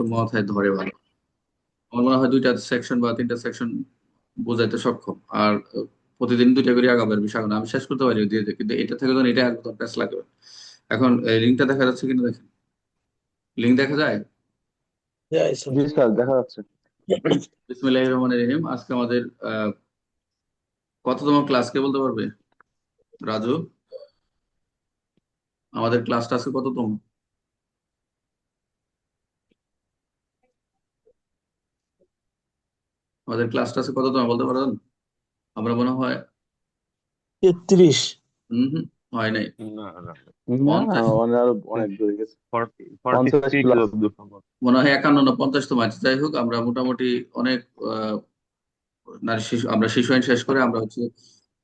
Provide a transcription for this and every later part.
একটু মাথায় ধরে ভালো। আমার মনে হয় দুইটা সেকশন বা তিনটা সেকশন বোঝাইতে সক্ষম। আর প্রতিদিন দুইটা করে আগাবার বিষয়। না আমি শেষ করতে পারি দিয়ে। কিন্তু এটা থেকে যখন এটা একদম প্যাস লাগবে এখন লিঙ্কটা দেখা যাচ্ছে কিনা দেখেন? লিঙ্ক দেখা যায়? জি স্যার দেখা যাচ্ছে। বিসমিল্লাহির রহমানির রহিম। আজকে আমাদের আহ, কততম ক্লাস কে বলতে পারবে? রাজু? আমাদের ক্লাসটা আজকে কততম? আমাদের ক্লাসটা আজকে কততম বলতে পারেন আমরা মনে হয় তেত্রিশ। হম হম হয় নাই। পঞ্চাশ। পঞ্চাশ মনে হয় একান্ন না পঞ্চাশতম আছে যাই হোক আমরা মোটামুটি অনেক আহ, নারী শিশু আমরা শিশু আইন শেষ করে আমরা হচ্ছে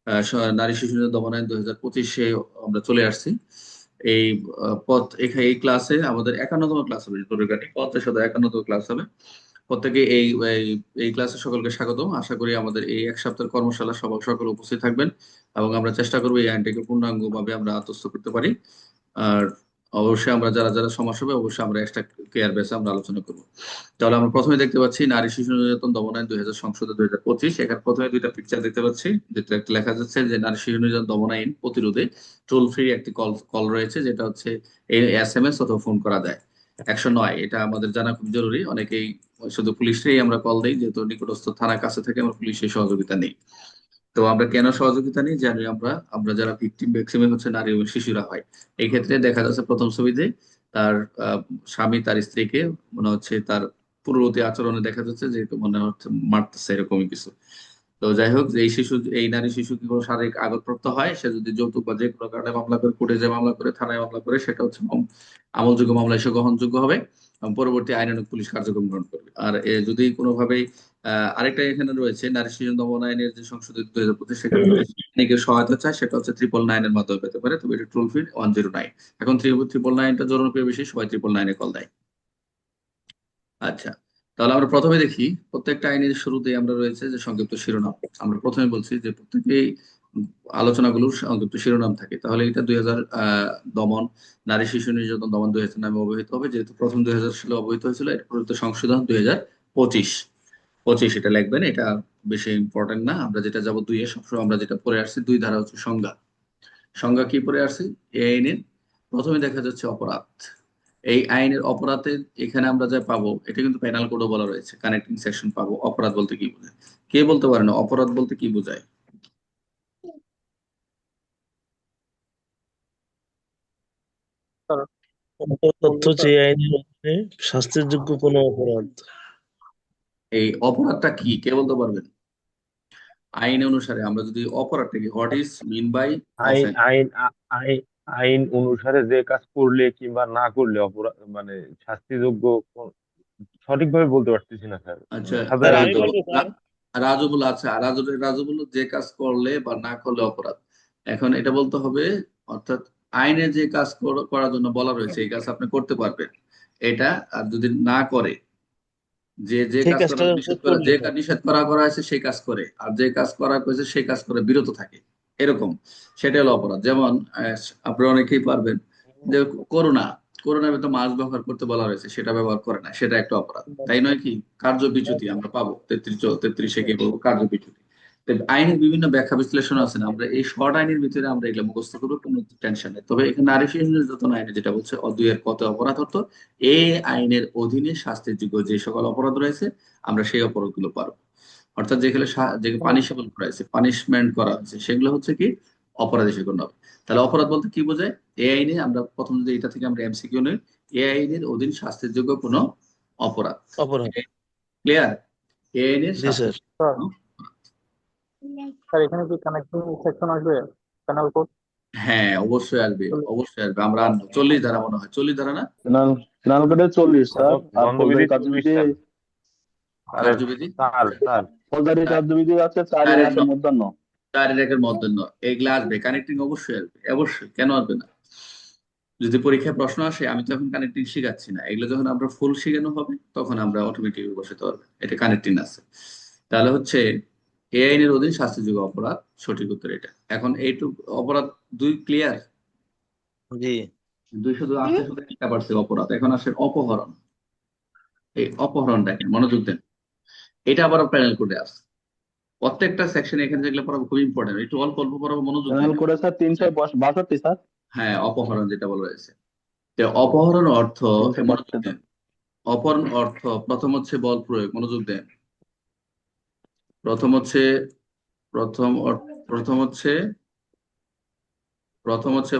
আহ, নারী শিশু দমন আইন দুই হাজার পঁচিশে আমরা চলে আসছি। এই পথ এখানে এই ক্লাসে আমাদের একান্নতম ক্লাস হবে। পরিকাটি পথের সাথে একান্নতম ক্লাস হবে। প্রত্যেকে এই এই ক্লাসে সকলকে স্বাগতম। আশা করি আমাদের এই এক সপ্তাহের কর্মশালা সবাই সকলে উপস্থিত থাকবেন এবং আমরা চেষ্টা করব এই আইনটাকে পূর্ণাঙ্গভাবে আমরা আত্মস্থ করতে পারি। আর অবশ্যই আমরা যারা যারা সমস্যা হবে অবশ্যই আমরা এক্সট্রা কেয়ার বেসে আমরা আলোচনা করব। তাহলে আমরা প্রথমে দেখতে পাচ্ছি, নারী শিশু নির্যাতন দমন আইন দুই হাজার সংশোধন দুই হাজার পঁচিশ। এখানে প্রথমে দুইটা পিকচার দেখতে পাচ্ছি, যেটা একটা লেখা যাচ্ছে যে নারী শিশু নির্যাতন দমন আইন প্রতিরোধে টোল ফ্রি একটি কল কল রয়েছে, যেটা হচ্ছে এই এস এম এস অথবা ফোন করা যায় একশো নয়, এটা আমাদের জানা খুব জরুরি। অনেকেই শুধু পুলিশকেই আমরা কল দিই, যেহেতু নিকটস্থ থানার কাছে থেকে আমরা পুলিশের সহযোগিতা নেই। তো আমরা কেন সহযোগিতা নিই? জানি আমরা আমরা যারা ভিকটিম ম্যাক্সিমাম হচ্ছে নারী এবং শিশুরা হয়। এই ক্ষেত্রে দেখা যাচ্ছে প্রথম ছবিতে তার স্বামী তার স্ত্রীকে মনে হচ্ছে তার পূর্ববর্তী আচরণে দেখা যাচ্ছে যে মনে হচ্ছে মারতেছে এরকমই কিছু। তো যাই হোক এই শিশু, এই নারী শিশু কি কোনো শারীরিক আঘাতপ্রাপ্ত হয়, সে যদি যৌতুক বা যে কোনো কারণে মামলা করে, কোর্টে যে মামলা করে, থানায় মামলা করে, সেটা হচ্ছে আমলযোগ্য মামলা হিসেবে গ্রহণযোগ্য হবে। পরবর্তী আইনানুগ পুলিশ কার্যক্রম গ্রহণ করবে। আর যদি কোনোভাবেই আরেকটা এখানে রয়েছে নারী শিশু দমন আইনের যে সংশোধিত দুই হাজার পঁচিশ সেখানে সহায়তা চায় সেটা হচ্ছে ট্রিপল নাইনের মাধ্যমে পেতে পারে তবে এটা toll free one zero nine এখন ট্রিপল নাইনটা জনপ্রিয় বেশি সবাই ট্রিপল নাইনে কল দেয়। আচ্ছা তাহলে আমরা প্রথমে দেখি প্রত্যেকটা আইনের শুরুতেই আমরা রয়েছে যে সংক্ষিপ্ত শিরোনাম। আমরা প্রথমে বলছি যে প্রত্যেকেই আলোচনাগুলোর সংক্ষিপ্ত শিরোনাম থাকে। তাহলে এটা দুই হাজার দমন, নারী শিশু নির্যাতন দমন দুই হাজার নামে অবহিত হবে। যেহেতু প্রথম দুই হাজার সালে অবহিত হয়েছিল পরিবর্তে সংশোধন দুই হাজার পঁচিশ। পঁচিশ এটা লিখবেন, এটা বেশি ইম্পর্টেন্ট না। আমরা যেটা যাব দুই এ সবসময় আমরা যেটা পড়ে আসছি, দুই ধারা হচ্ছে সংজ্ঞা। সংজ্ঞা কি পড়ে আসছি? এই আইনের। প্রথমে দেখা যাচ্ছে অপরাধ। এই আইনের অপরাধে এখানে আমরা যা পাবো, এটা কিন্তু পেনাল কোডও বলা রয়েছে। কানেক্টিং সেকশন পাবো। অপরাধ বলতে কি বোঝায়? কে বলতে পারে না? অপরাধ বলতে কি বোঝায়? তথ্য যে আইনের অধীনে শাস্তির যোগ্য কোনো অপরাধ? এই অপরাধটা কি? কে বলতে পারবেন? আইন অনুসারে আমরা যদি অপরাধটা কি হোয়াট ইজ মিন বাই আইন আইন আইন আইন অনুসারে যে কাজ করলে কিংবা না করলে অপরাধ মানে শাস্তিযোগ্য সঠিকভাবে বলতে পারতেছি না স্যার। আচ্ছা রাজু বলে আচ্ছা রাজু রাজু বলল যে কাজ করলে বা না করলে অপরাধ। এখন এটা বলতে হবে অর্থাৎ আইনে যে কাজ করার জন্য বলা রয়েছে এই কাজ আপনি করতে পারবেন। এটা আর যদি না করে যে যে কাজ করা নিষেধ করা যে কাজ নিষেধ করা করা হয়েছে সেই কাজ করে। আর যে কাজ করা হয়েছে সেই কাজ করে বিরত থাকে। এরকম। সেটা হলো অপরাধ। যেমন আহ, আপনারা অনেকেই পারবেন যে করোনা করোনা ভেতর মাস্ক ব্যবহার করতে বলা হয়েছে সেটা ব্যবহার করে না সেটা একটা অপরাধ। তাই নয় কি? কার্য বিচ্যুতি আমরা পাবো। তেত্রিশ তেত্রিশে গিয়ে বলব? কার্য বিচ্যুতি তো আইনের বিভিন্ন ব্যাখ্যা বিশ্লেষণ আছে না। আমরা এই শর্ট আইনের ভিতরে আমরা এগুলো মুখস্থ করব কোনো টেনশন নেই। তবে এখানে নারী শিশু নির্যাতন আইনে যেটা বলছে অদুয়ের কত অপরাধ হতো এই আইনের অধীনে শাস্তির যোগ্য যে সকল অপরাধ রয়েছে আমরা সেই অপরাধগুলো পারব। অর্থাৎ যেগুলো যে পানিশেবল করা হয়েছে পানিশমেন্ট করা হয়েছে সেগুলো হচ্ছে কি? অপরাধ হিসেবে গণ্য হবে তাহলে অপরাধ বলতে কি বোঝায়? এই আইনে আমরা প্রথম যদি এটা থেকে আমরা এমসিকিউ নেই এই আইনের অধীন শাস্তির যোগ্য কোনো অপরাধ। অপরাধ। ক্লিয়ার এই আইনের স্যার এখানে কি কানেক্টিং সেকশন আসবে? প্যানেল কোড হ্যাঁ অবশ্যই আসবে অবশ্যই আসবে। আমরা আনব চল্লিশ ধারা মনে হয় চল্লিশ ধারা না? চল্লিশ স্যার আর ফৌজদারি কার্যবিধি চল্লিশ, আরে কার্যবিধি? Sir sir. ফৌজদারি কার্যবিধি আছে চারি চারের মধ্যাহ্ন চার একের মধ্যাহ্ন এগুলা আসবে কানেক্টিং অবশ্যই আসবে অবশ্যই কেন আসবে না? যদি পরীক্ষায় প্রশ্ন আসে আমি তো এখন কানেক্টিং শিখাচ্ছি না। এগুলো যখন আমরা ফুল শিখানো হবে তখন আমরা অটোমেটিক বসাতে পারব। এটা কানেক্টিং আছে। তাহলে হচ্ছে এ আইনের অধীন শাস্তিযোগ্য অপরাধ সঠিক উত্তর এটা। এখন এইটুক অপরাধ দুই ক্লিয়ার জি। দুই শুধু আসতে শুধু একটা পারছে অপরাধ। এখন আসে অপহরণ। এই অপহরণ দেখেন মনোযোগ দেন। এটা আবার প্যানেল কোডে আছে প্রত্যেকটা সেকশন এখানে যেগুলো পড়াবো খুব ইম্পর্টেন্ট একটু অল্প অল্প পড়াবো মনোযোগ প্যানেল করে স্যার তিনশো বাষট্টি স্যার। হ্যাঁ অপহরণ যেটা বলা হয়েছে। তো অপহরণ অর্থ মনোযোগ দেন। অপহরণ অর্থ প্রথম হচ্ছে বল প্রয়োগ মনোযোগ দেন। প্রথম হচ্ছে, প্রথম প্রথম হচ্ছে প্রথম হচ্ছে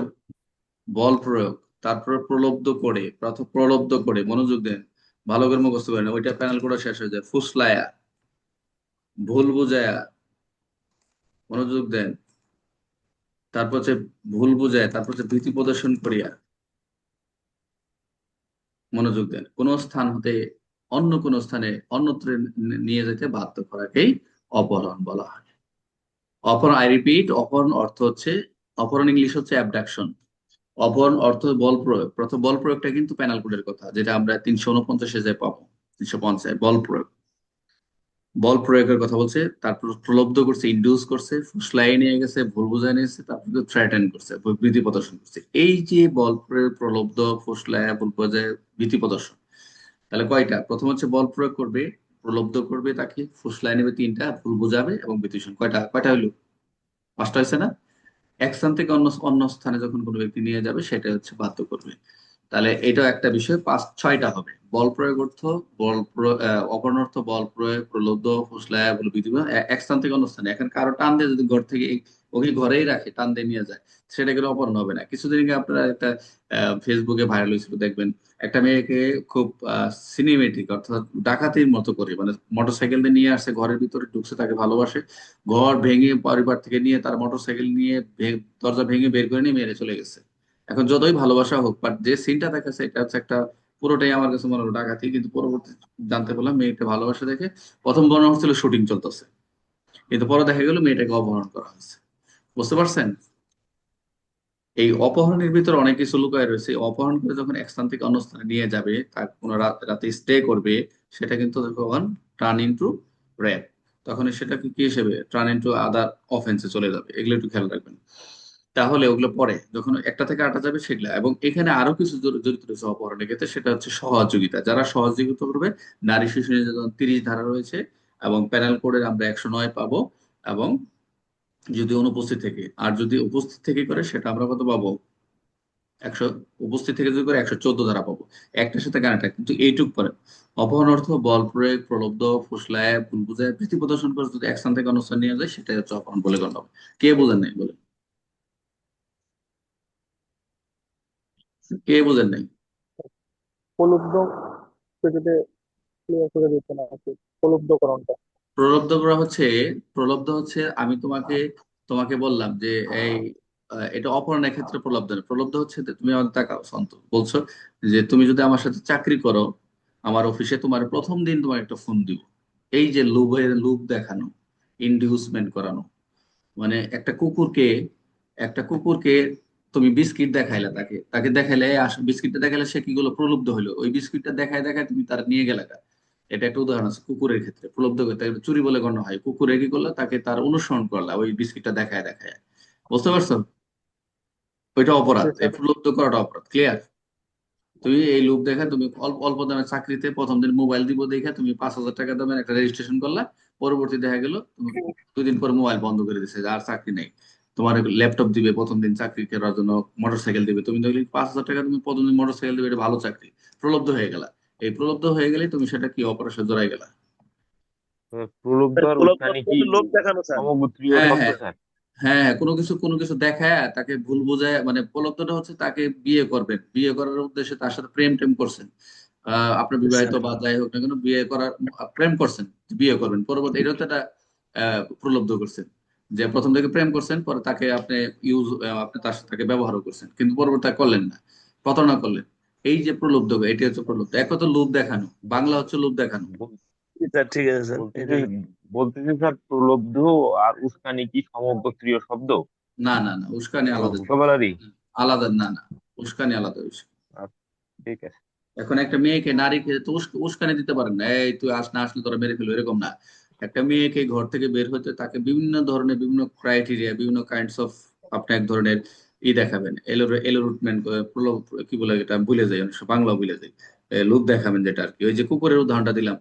বল প্রয়োগ, তারপর প্রলব্ধ করে, প্রথম প্রলব্ধ করে, মনোযোগ দেন, ভালো করে মুখস্থ করেন, ওইটা প্যানেল করে শেষ হয়ে যায়, ফুসলায়া, ভুল বুঝায়া, মনোযোগ দেন, তারপর হচ্ছে ভুল বুঝায়, তারপর হচ্ছে ভীতি প্রদর্শন করিয়া, মনোযোগ দেন, কোন স্থান হতে অন্য কোন স্থানে অন্যত্র নিয়ে যেতে বাধ্য করাকেই অপহরণ বলা হয়। অপহরণ আই রিপিট অপহরণ অর্থ হচ্ছে, অপহরণ ইংলিশ হচ্ছে অ্যাবডাকশন অপহরণ অর্থ বল প্রয়োগ। প্রথম বল প্রয়োগটা কিন্তু প্যানাল কোডের কথা, যেটা আমরা তিনশো উনপঞ্চাশে যায় পাবো, তিনশো পঞ্চাশ, বল প্রয়োগ। বল প্রয়োগের কথা বলছে, তারপর প্রলব্ধ করছে ইন্ডিউস করছে, ফুসলাই নিয়ে গেছে, ভুল বুঝায় নিয়েছে তারপর থ্রেটেন করছে, ভীতি প্রদর্শন করছে। এই যে বল প্রয়োগ, প্রলব্ধ, ফুসলায়, ভুল বুঝায়, ভীতি প্রদর্শন। তাহলে কয়টা? প্রথম হচ্ছে বল প্রয়োগ করবে প্রলব্ধ করবে তাকে ফুসলাই নেবে তিনটা, ভুল বোঝাবে এবং বিতুষণ। কয়টা? কয়টা হইল? পাঁচটা হয়েছে না? এক স্থান থেকে অন্য অন্য স্থানে যখন কোনো ব্যক্তি নিয়ে যাবে সেটা হচ্ছে বাধ্য করবে। তাহলে এটাও একটা বিষয়, পাঁচ, ছয়টা হবে। বল প্রয়োগ অর্থ, বল অর্থ, বল প্রয়োগ, প্রলব্ধ, ফুসলায় এক স্থান থেকে অন্য স্থানে। এখন কারও টান দিয়ে যদি ঘর থেকে ওকে ঘরেই রাখে টান দিয়ে নিয়ে যায়। সেটা কিন্তু অপহরণ হবে না। কিছুদিন আগে আপনারা একটা ফেসবুকে ভাইরাল হয়েছিল, দেখবেন। একটা মেয়েকে খুব সিনেমেটিক অর্থাৎ ডাকাতির মতো করে মানে মোটরসাইকেল দিয়ে নিয়ে আসে, ঘরের ভিতরে ঢুকছে, তাকে ভালোবাসে। ঘর ভেঙে পরিবার থেকে নিয়ে তার মোটরসাইকেল নিয়ে দরজা ভেঙে বের করে নিয়ে মেরে চলে গেছে। এখন যতই ভালোবাসা হোক বাট যে সিনটা দেখাচ্ছে, এটা হচ্ছে একটা, পুরোটাই আমার কাছে মনে হলো ডাকাতি। কিন্তু পরবর্তী জানতে পারলাম, মেয়েটা ভালোবাসা দেখে প্রথম মনে হচ্ছিল শুটিং চলতেছে। কিন্তু পরে দেখা গেল মেয়েটাকে অপহরণ করা হয়েছে। বুঝতে পারছেন? এই অপহরণের ভিতরে অনেক কিছু লুকায় রয়েছে। অপহরণ করে যখন এক স্থান থেকে অন্য স্থানে নিয়ে যাবে, তার কোনো রাতে স্টে করবে, সেটা কিন্তু তখন টার্ন ইনটু র্যাপ তখন সেটা কি কি হিসেবে টার্ন ইনটু আদার অফেন্সে চলে যাবে। এগুলো একটু খেয়াল রাখবেন। তাহলে ওগুলো পরে, যখন একটা থেকে আটা যাবে, সেগুলো। এবং এখানে আরও কিছু জড়িত রয়েছে অপহরণের ক্ষেত্রে, সেটা হচ্ছে সহযোগিতা। যারা সহযোগিতা করবে, নারী শিশু নির্যাতন তিরিশ ধারা রয়েছে এবং প্যানেল কোডের আমরা একশো নয় পাবো এবং যদি অনুপস্থিত থেকে, আর যদি উপস্থিত থেকে করে, সেটা আমরা কত পাবো? একশো, উপস্থিত থেকে যদি করে একশো চোদ্দ ধারা পাবো। একটার সাথে গানটা, কিন্তু এইটুক পরে। অপহরণ অর্থ, বল প্রয়োগ প্রলব্ধ, ফুসলায়, ভুল বুঝায়, ভীতি প্রদর্শন করে যদি এক স্থান থেকে অন্য স্থানে নিয়ে যায় সেটাই হচ্ছে অপহরণ বলে গণ্য হবে। কে বোঝেন নাই? বলে কে বোঝেন নাই? প্রলুব্ধ কি প্রলুব্ধকরণটা। প্রলব্ধ করা হচ্ছে, প্রলব্ধ হচ্ছে, আমি তোমাকে তোমাকে বললাম যে এই এটা অপহরণের ক্ষেত্রে প্রলব্ধ না প্রলব্ধ হচ্ছে তুমি আমাদের তাকাও সন্ত, বলছো যে তুমি যদি আমার সাথে চাকরি করো, আমার অফিসে তোমার প্রথম দিন তোমার একটা ফোন দিব। এই যে লোভের লোভ দেখানো ইন্ডিউসমেন্ট করানো মানে একটা কুকুরকে একটা কুকুরকে তুমি বিস্কিট দেখাইলা তাকে তাকে দেখাইলে "এই বিস্কিটটা দেখাইলে সে কি গুলো প্রলুব্ধ হইল। ওই বিস্কিটটা দেখায় দেখায় তুমি তার নিয়ে গেলে এটা একটা উদাহরণ আছে কুকুরের ক্ষেত্রে। প্রলুব্ধ চুরি বলে গণ্য হয়। কুকুরে কি করল তাকে তার অনুসরণ করলা ওই বিস্কিটটা দেখায় দেখায়। বুঝতে পারছ? ওইটা অপরাধ এই প্রলুব্ধ করাটা অপরাধ ক্লিয়ার তুমি এই লোভ দেখা তুমি অল্প অল্প দামের চাকরিতে প্রথম দিন মোবাইল দিব দেখে তুমি পাঁচ হাজার টাকা দামের একটা রেজিস্ট্রেশন করলা পরবর্তী দেখা গেল তুমি দুই দিন পর মোবাইল বন্ধ করে দিছে আর চাকরি নেই। তোমার ল্যাপটপ দিবে প্রথম দিন চাকরি করার জন্য মোটরসাইকেল দিবে তুমি দেখলি পাঁচ হাজার টাকা তুমি প্রথম দিন মোটরসাইকেল দিবে এটা ভালো চাকরি। প্রলব্ধ হয়ে গেলা। এই প্রলব্ধ হয়ে গেলে তুমি সেটা কি অপারেশন জড়াই গেলা? হ্যাঁ, হ্যাঁ। স্যার? হ্যাঁ হ্যাঁ কোনো কিছু কোনো কিছু দেখায় তাকে ভুল বোঝায় মানে প্রলব্ধটা হচ্ছে তাকে বিয়ে করবেন। বিয়ে করার উদ্দেশ্যে তার সাথে প্রেম টেম করছেন। আহ আপনার বিবাহিত বা যাই হোক না কেন বিয়ে করার প্রেম করছেন বিয়ে করবেন। পরবর্তী এটা হচ্ছে একটা আহ, প্রলব্ধ করছেন। যে প্রথম থেকে প্রেম করছেন পরে তাকে আপনি ইউজ আপনি তার সাথে তাকে ব্যবহারও করছেন। কিন্তু পরবর্তী করলেন না প্রতারণা করলেন। এই যে প্রলব্ধ এটি হচ্ছে প্রলব্ধ। এক কথা লোভ দেখানো বাংলা হচ্ছে লোভ দেখানো। স্যার ঠিক আছে স্যার বলতেছি স্যার প্রলব্ধ আর উস্কানি কি সমগোত্রীয় শব্দ? না না না উস্কানি আলাদা। ভোকাবুলারি আলাদা না না উস্কানি আলাদা বিষয় ঠিক আছে। এখন একটা মেয়েকে নারীকে তো উস্ক- উস্কানি দিতে পারেন না। এই তুই আস না আসলে তোরা মেরে ফেলব এরকম না। একটা মেয়েকে ঘর থেকে বের হতে তাকে বিভিন্ন ধরনের বিভিন্ন ক্রাইটেরিয়া বিভিন্ন কাইন্ডস অফ আপনি এক ধরনের ই দেখাবেন। এলো এলোরুটমেন্ট কি বলে এটা ভুলে যাই অনেক বাংলা ভুলে যাই। লোক দেখাবেন যেটা আর কি। ওই যে কুকুরের উদাহরণটা দিলাম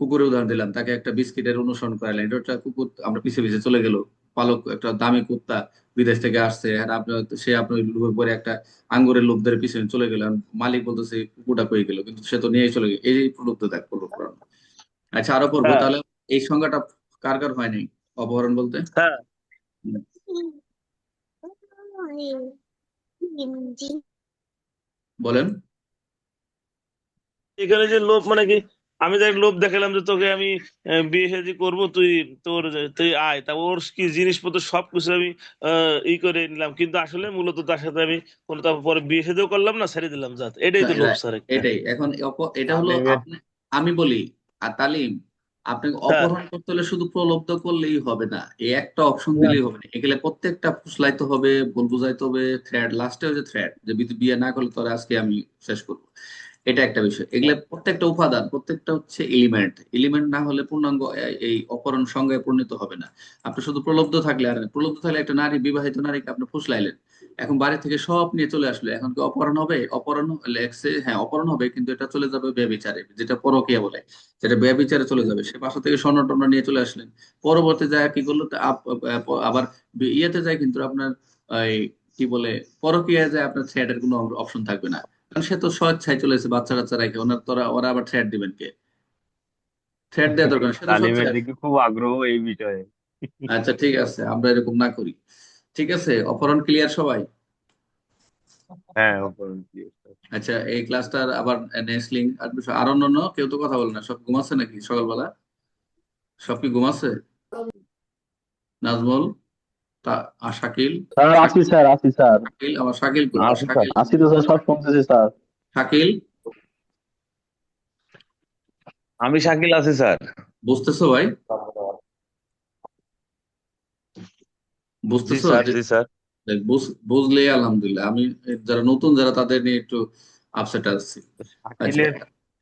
কুকুরের উদাহরণ দিলাম তাকে একটা বিস্কিটের অনুসরণ করালেন। এটা একটা কুকুর আমরা পিছে পিছে চলে গেল পালক একটা দামি কুত্তা বিদেশ থেকে আসছে আর আপনার সে আপনার লোভে পরে একটা আঙ্গুরের লোভ ধরে পিছনে চলে গেল মালিক বলতেছে কুকুরটা কই গেল? কিন্তু সে তো নিয়েই চলে গেল। এই যে প্রলুব্ধ দেখ করানো। আচ্ছা আরও করব হ্যাঁ। তাহলে। এই সংজ্ঞাটা কার কার হয় নাই? অপহরণ বলতে? হ্যাঁ। বলেন। এখানে যে লোভ মানে কি আমি দেখ লোভ দেখালাম যে তোকে আমি বিয়ে শাদী করব তুই তোর তুই আয়। তা ওর কি জিনিসপত্র সবকিছু আমি আহ, ই করে নিলাম। কিন্তু আসলে মূলত তার সাথে আমি কোনো তারপরে বিয়ে শাদীও করলাম না ছেড়ে দিলাম যাতে এটাই তো লোভ স্যার। এটাই। এখন এটা হলো আমি বলি আর তালিম আপনাকে অপহরণ করতে হলে শুধু প্রলব্ধ করলেই হবে না। এই একটা অপশন দিলেই হবে না। এগুলো প্রত্যেকটা ফুসলাইতে হবে ভুল বুঝাইতে হবে থ্রেড লাস্টে হচ্ছে থ্রেড যে বিয়ে বিয়ে না করলে তোরা আজকে আমি শেষ করব। এটা একটা বিষয়। এগুলো প্রত্যেকটা উপাদান প্রত্যেকটা হচ্ছে এলিমেন্ট এলিমেন্ট না হলে পূর্ণাঙ্গ এই অপহরণ সংজ্ঞায় পরিণত হবে না। আপনি শুধু প্রলব্ধ থাকলে আর প্রলব্ধ থাকলে একটা নারী বিবাহিত নারীকে আপনি ফুসলাইলেন। এখন বাড়ি থেকে সব নিয়ে চলে আসলো। এখন কি অপহরণ হবে? অপহরণ হ্যাঁ অপহরণ হবে কিন্তু এটা চলে যাবে ব্যভিচারে যেটা পরকীয়া বলে। যেটা ব্যভিচারে চলে যাবে। সে বাসা থেকে স্বর্ণ টর্ণ নিয়ে চলে আসলেন। পরবর্তী যায় কি করল আবার ইয়েতে যায় কিন্তু আপনার কি বলে পরকীয়ায় যায় আপনার থ্রেডের কোনো অপশন থাকবে না। কারণ সে তো স্বেচ্ছায় চলে এসেছে বাচ্চা কাচ্চা রেখে। ওনার তোরা ওরা আবার থ্রেড দিবেন কে? থ্রেড দেওয়া দরকার খুব আগ্রহ এই বিষয়ে। আচ্ছা ঠিক আছে আমরা এরকম না করি। ঠিক আছে? অপহরণ ক্লিয়ার সবাই? হ্যাঁ অপহরণ কি আচ্ছা এই ক্লাসটার আবার নেসলিং আর অন্যান্য কেউ তো কথা বলে না। সব ঘুমাচ্ছে নাকি সকালবেলা? সব কি ঘুমাচ্ছে? নাজমুল তা আর শাকিল? স্যার আছি স্যার আছি স্যার। শাকিল আমার শাকিল আছি শাকিল? আছি তো স্যার সব শুনতেছি স্যার। শাকিল? আমি শাকিল আছি স্যার। বুঝতেছো ভাই জি বুঝতেছো? স্যার যে- জি স্যার। দেখ, বুঝ- বুঝলে আলহামদুলিল্লাহ। আমি যারা নতুন যারা তাদের নিয়ে একটু আপসেট আসছি আচ্ছা। শাকিলের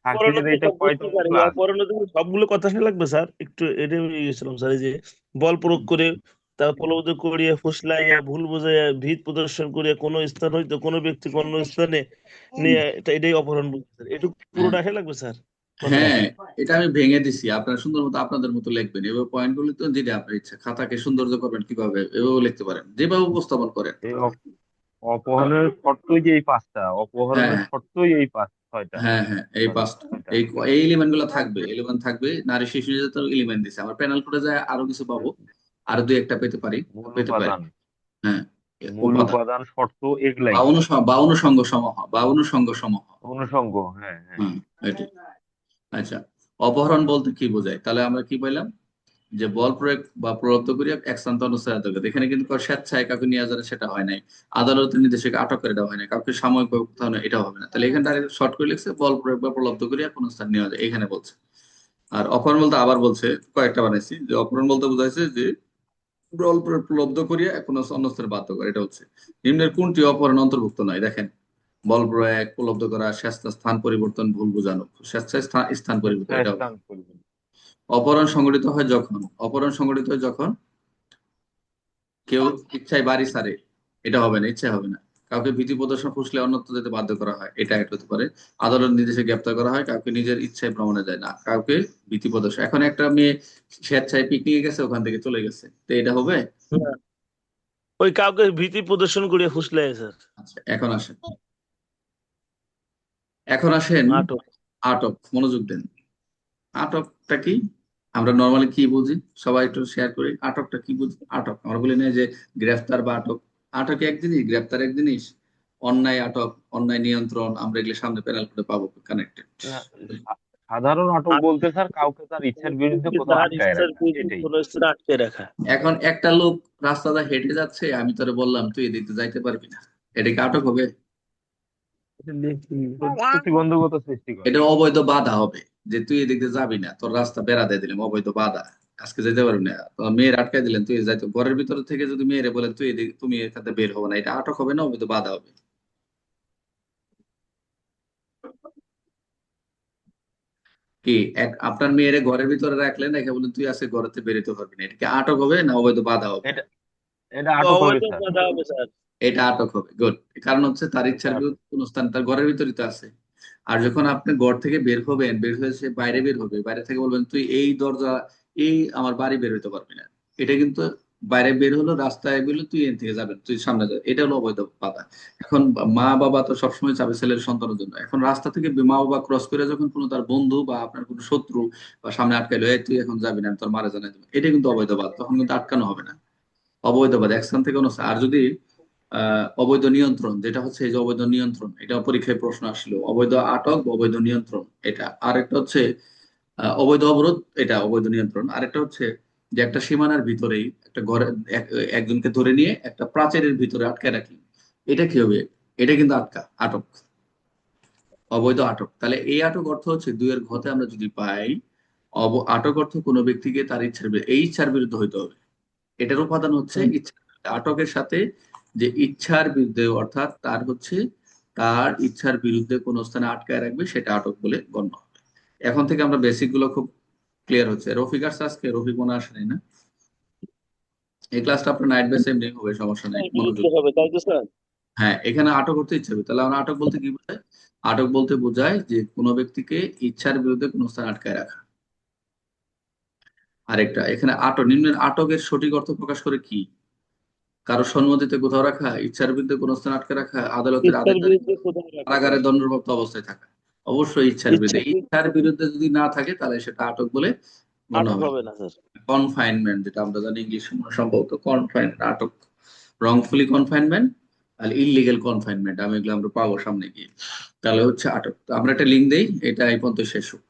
শাকিলের এটা কয়টা ক্লাস সবগুলো কথা শোনা লাগবে স্যার। একটু এটা আমি গেছিলাম স্যার এই যে বল প্রয়োগ করে তার প্রলোভিত করিয়া ফুসলাইয়া ভুল বুঝাইয়া ভিত প্রদর্শন করিয়া কোন স্থান হইতে কোন ব্যক্তি কোন স্থানে নিয়ে এটা এটাই অপহরণ বলছে স্যার। এটুকু পুরোটা আসা লাগবে স্যার? হ্যাঁ এটা আমি ভেঙে দিছি। আপনারা সুন্দর মতো আপনাদের মতো লিখবেন। এভাবে পয়েন্ট গুলি তো যেটা আপনার ইচ্ছা খাতাকে সৌন্দর্য করবেন কীভাবে এভাবে লিখতে পারেন। যেভাবে উপস্থাপন করেন। অপহরণের শর্তই যে এই পাঁচটা অপহরণের হ্যাঁ। শর্তই এই পাঁচ ছয়টা। হ্যাঁ হ্যাঁ এই পাঁচটা। এই এই এলিমেন্টগুলো থাকবে এলিমেন্ট থাকবে। নারী শিশু নির্যাতন এলিমেন্ট দিছে। আমার প্যানেল করে যায় আরও কিছু পাবো। আরও দুই একটা পেতে পারি পেতে পারি। হ্যাঁ মূল উপাদান শর্ত এগুলাই বা অনুসঙ্গ বা অনুসঙ্গ সমূহ বা অনুসঙ্গ সমূহ। অনুষঙ্গ হ্যাঁ হ্যাঁ। হুম এটি আচ্ছা অপহরণ বলতে কি বোঝায়? তাহলে আমরা কি বললাম যে বল প্রয়োগ বা প্রলব্ধ করিয়া একসান্ত অনুসারে এখানে কিন্তু স্বেচ্ছায় কাউকে নিয়ে যারা সেটা হয় নাই। আদালতের নির্দেশকে আটক করে দেওয়া হয় না কাউকে সাময়িক বা কোথাও এটা হবে না। তাহলে এখানে ডাইরেক্ট শর্ট করে লিখছে, বল প্রয়োগ বা প্রলব্ধ করিয়া কোন স্থান নেওয়া যায়। এখানে বলছে। আর অপহরণ বলতে আবার বলছে, কয়েকটা বানাইছি। যে অপহরণ বলতে বোঝাইছে যে বল প্রলব্ধ করিয়া কোন অন্য স্থানে বাধ্য করে। এটা হচ্ছে। নিম্নের কোনটি অপহরণ অন্তর্ভুক্ত নয়? দেখেন বল প্রয়োগ উপলব্ধ করা স্বেচ্ছা স্থান পরিবর্তন ভুল বোঝানো স্বেচ্ছায় স্থান স্থান পরিবর্তন এটা। অপহরণ সংগঠিত হয় যখন? অপহরণ সংগঠিত হয় যখন কেউ ইচ্ছায় বাড়ি ছাড়ে এটা হবে না ইচ্ছা হবে না। কাউকে ভীতি প্রদর্শন ফুসলে অন্যত্র যেতে বাধ্য করা হয় এটা একটা হতে পারে। আদালত নির্দেশে গ্রেপ্তার করা হয় কাউকে নিজের ইচ্ছায় ভ্রমণে যায় না কাউকে ভীতি প্রদর্শন। এখন একটা মেয়ে স্বেচ্ছায় পিকনিকে গেছে ওখান থেকে চলে গেছে তো এটা হবে? ওই কাউকে ভীতি প্রদর্শন করে ফুসলাই স্যার। আচ্ছা এখন আসেন। এখন আসেন আটক। আটক মনোযোগ দেন। আটকটা কি? আমরা নর্মালি কি বুঝি? সবাই একটু শেয়ার করি। আটকটা কি বুঝি? আটক। আমরা বলি না যে গ্রেফতার বা আটক। আটক এক জিনিস গ্রেফতার এক জিনিস। অন্যায় আটক অন্যায় নিয়ন্ত্রণ আমরা এগুলো সামনে প্যানেল করে পাবো কানেক্টেড সাধারণ আটক বলতে স্যার কাউকে তার ইচ্ছার বিরুদ্ধে কোথাও আটকে রাখা। এখন একটা লোক রাস্তা রাস্তাটা হেঁটে যাচ্ছে আমি তোরে বললাম তুই এদিকে যাইতে পারবি না। এটা কি আটক হবে? প্রতিবন্ধকতা সৃষ্টি করে। এটা অবৈধ বাধা হবে যে তুই এদিক যাবি না তোর রাস্তা বেড়া দিয়ে দিলাম অবৈধ বাধা আজকে যেতে পারবি না। মেয়ের আটকায় দিলেন তুই যাইতে ঘরের ভিতরে থেকে যদি মেয়েরে বলেন তুই এদিকে তুমি এখানে বের হবে না এটা আটক হবে না অবৈধ বাধা হবে। কি এক আপনার মেয়েরে ঘরের ভিতরে রাখলেন একে বলেন তুই আজকে ঘরেতে বেরোতে পারবি না এটা কি আটক হবে না অবৈধ বাধা হবে? এটা আটক হবে এটা আটক গুড কারণ হচ্ছে তার ইচ্ছার বিরুদ্ধে কোন স্থান তার ঘরের ভিতরই তো আছে। আর যখন আপনি ঘর থেকে বের হবেন বের হয়ে সে বাইরে বের হবে বাইরে থেকে বলবেন তুই এই দরজা এই আমার বাড়ি বের হইতে পারবি না। এটা কিন্তু বাইরে বের হলো রাস্তায় বেরোলো তুই এন থেকে যাবেন তুই সামনে যাবে। এটা হলো অবৈধ বাধা। এখন মা বাবা তো সবসময় চাবে ছেলের সন্তানের জন্য। এখন রাস্তা থেকে মা বাবা ক্রস করে যখন কোনো তার বন্ধু বা আপনার কোনো শত্রু বা সামনে আটকাইলো তুই এখন যাবি না তোর মারা জানাই দেবো। এটা কিন্তু অবৈধ বাধা তখন কিন্তু আটকানো হবে না। অবৈধ বাধা। একস্থান থেকে অন্য। আর যদি অবৈধ নিয়ন্ত্রণ, যেটা হচ্ছে এই যে অবৈধ নিয়ন্ত্রণ এটা পরীক্ষায় প্রশ্ন আসলো। অবৈধ আটক অবৈধ নিয়ন্ত্রণ, এটা। আরেকটা হচ্ছে অবৈধ অবরোধ, এটা অবৈধ নিয়ন্ত্রণ। আরেকটা হচ্ছে যে একটা সীমানার ভিতরেই একটা ঘরে একজনকে ধরে নিয়ে একটা প্রাচীরের ভিতরে আটকে রাখি। এটা কি হবে? এটা কিন্তু আটকা, আটক। অবৈধ আটক। তাহলে এই আটক অর্থ হচ্ছে দুইয়ের ঘতে আমরা যদি পাই আটক অর্থ কোনো ব্যক্তিকে তার ইচ্ছার এই ইচ্ছার বিরুদ্ধে হইতে হবে। এটার উপাদান হচ্ছে আটকের সাথে যে ইচ্ছার বিরুদ্ধে অর্থাৎ তার হচ্ছে তার ইচ্ছার বিরুদ্ধে কোন স্থানে আটকায় রাখবে সেটা আটক বলে গণ্য হবে। এখন থেকে আমরা বেসিকগুলো খুব ক্লিয়ার হচ্ছে। রফিক আসছে আজকে রফিক মনে আসে নাই না? এই ক্লাসটা আপনার নাইট বেস এমনি হবে সমস্যা নেই মনোযোগ। হবে তাই তো স্যার? হ্যাঁ এখানে আটক করতে ইচ্ছা হবে। তাহলে আমরা আটক বলতে কি বোঝায়? আটক বলতে বোঝায় যে কোনো ব্যক্তিকে ইচ্ছার বিরুদ্ধে কোনো স্থান আটকায় রাখা। আরেকটা এখানে আটক নিম্নের আটকের সঠিক অর্থ প্রকাশ করে কি? কারও সম্মতিতে কোথাও রাখা ইচ্ছার বিরুদ্ধে কোনো স্থানে আটকে রাখা আদালতের? কারাগারে দণ্ডপ্রাপ্ত অবস্থায় থাকা। অবশ্যই ইচ্ছার বিরুদ্ধে ইচ্ছার বিরুদ্ধে- যদি না থাকে তাহলে সেটা আটক বলে আটক হবে। কনফাইনমেন্ট যেটা আমরা জানি ইংলিশ সম্ভবত কনফাইনমেন্ট আটক। রংফুলি কনফাইনমেন্ট আর ইলিগেল কনফাইনমেন্ট আমি এগুলো আমরা পাবো সামনে গিয়ে। তাহলে হচ্ছে আটক। আমরা একটা লিঙ্ক দেই এটা এই পর্যন্ত শেষ হোক।